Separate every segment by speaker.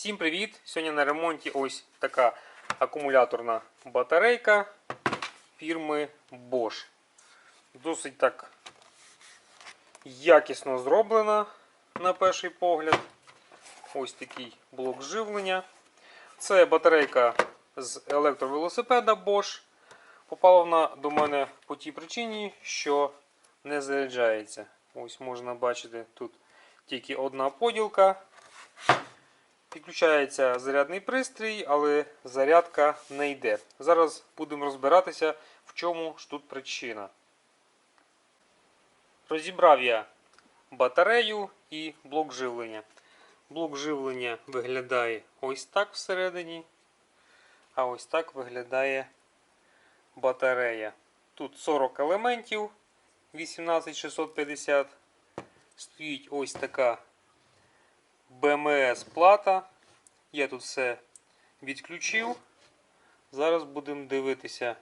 Speaker 1: Всім привіт! Сьогодні на ремонті ось така акумуляторна батарейка фірми Bosch. Досить так якісно зроблена на перший погляд. Ось такий блок живлення. Це батарейка з електровелосипеда Bosch. Попала вона до мене по тій причині, що не заряджається. Ось можна бачити тут тільки одна поділка. Підключається зарядний пристрій, але зарядка не йде. Зараз будемо розбиратися, в чому ж тут причина. Розібрав я батарею і блок живлення. Блок живлення виглядає ось так всередині, а ось так виглядає батарея. Тут 40 елементів 18650. Стоїть ось така БМС плата. Я тут все відключив. Зараз будемо дивитися,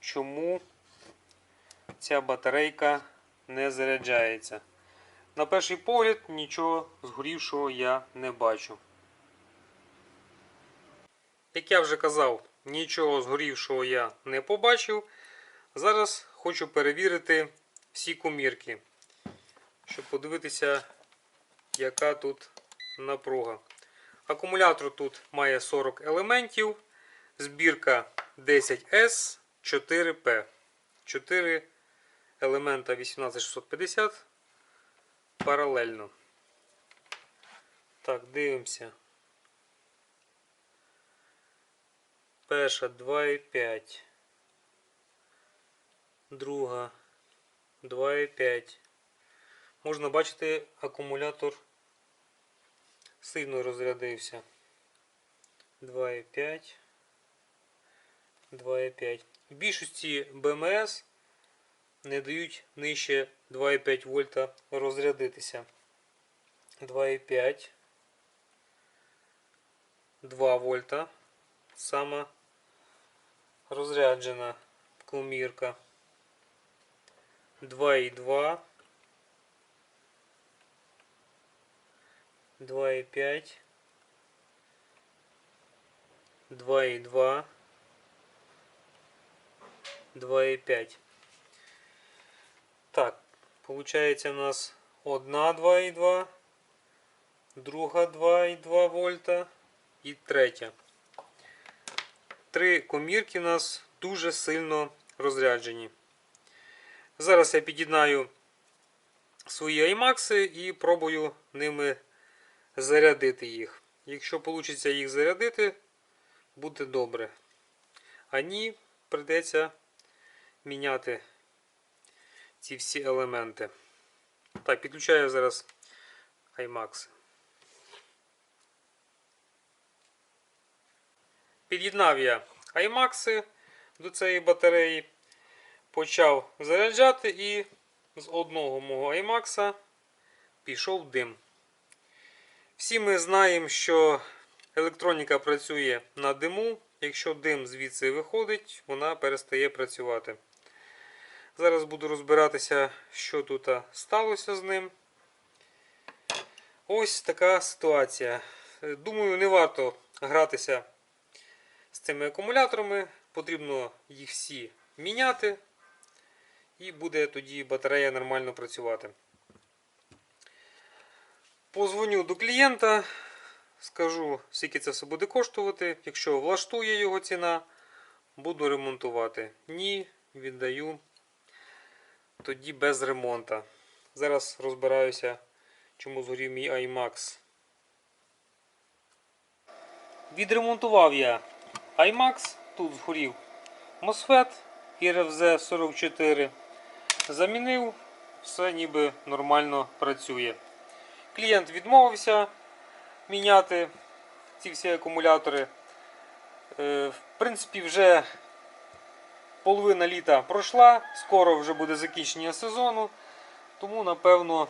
Speaker 1: чому ця батарейка не заряджається. На перший погляд нічого згорівшого я не бачу. Як я вже казав, нічого згорівшого я не побачив. Зараз хочу перевірити всі комірки, щоб подивитися, яка тут напруга. Акумулятор тут має 40 елементів. Збірка 10S 4P. 4 елемента 18650 паралельно. Так, дивимося. Перша 2,5. Друга 2,5. Можна бачити, акумулятор сильно розрядився. 2,5. 2,5. В більшості БМС не дають нижче 2,5 вольта розрядитися. 2,5. 2 вольта. Сама розряджена комірка. 2,2. 2,5, 2,2, 2,5. Так, получається у нас одна 2,2, друга 2,2 вольта і третя. Три комірки у нас дуже сильно розряджені. Зараз я під'єднаю свої аймакси і пробую ними зарядити їх. Якщо вийде їх зарядити, буде добре. А ні, прийдеться міняти ці всі елементи. Так, підключаю зараз iMax. Під'єднав я iMax до цієї батареї, почав заряджати і з одного мого iMax пішов дим. Всі ми знаємо, що електроніка працює на диму. Якщо дим звідси виходить, вона перестає працювати. Зараз буду розбиратися, що тут сталося з ним. Ось така ситуація. Думаю, не варто гратися з цими акумуляторами. Потрібно їх всі міняти. І буде тоді батарея нормально працювати. Позвоню до клієнта, скажу, скільки це все буде коштувати. Якщо влаштує його ціна, буду ремонтувати. Ні, віддаю тоді без ремонту. Зараз розбираюся, чому згорів мій iMax. Відремонтував я iMax, тут згорів MOSFET RFZ 44. Замінив, все ніби нормально працює. Клієнт відмовився міняти ці всі акумулятори. Е, В принципі, вже половина літа пройшла, скоро вже буде закінчення сезону. Тому, напевно,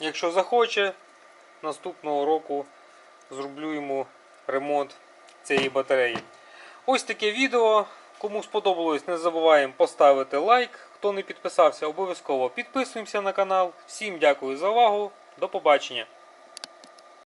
Speaker 1: якщо захоче, наступного року зроблю йому ремонт цієї батареї. Ось таке відео. Кому сподобалось, не забуваємо поставити лайк. Хто не підписався, обов'язково підписуємося на канал. Всім дякую за увагу. До побачення.